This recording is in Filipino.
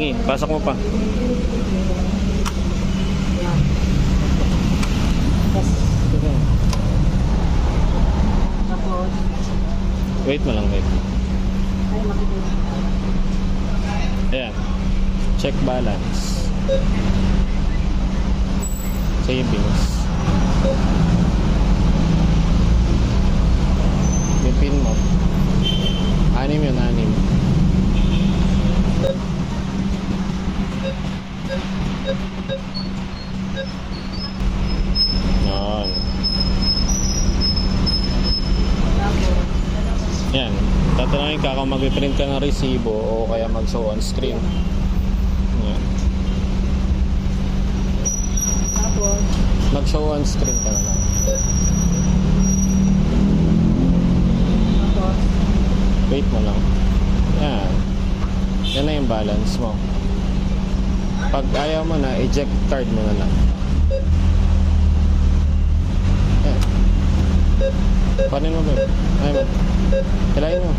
Pasok mo pa. Sige. Wait mo lang, wait. Ayan. Check balance. Savings. Yan. Yan. Tatanungin ka kung mag-print ka ng resibo o kaya mag-show on screen. Yan. tapos, Mag-show on screen ka na lang. tapos, Wait mo lang. Yan. Yan na yung balance mo. Pag ayaw mo na, eject card mo na lang. Panin mo ba? Ayaw mo. Hilahin mo.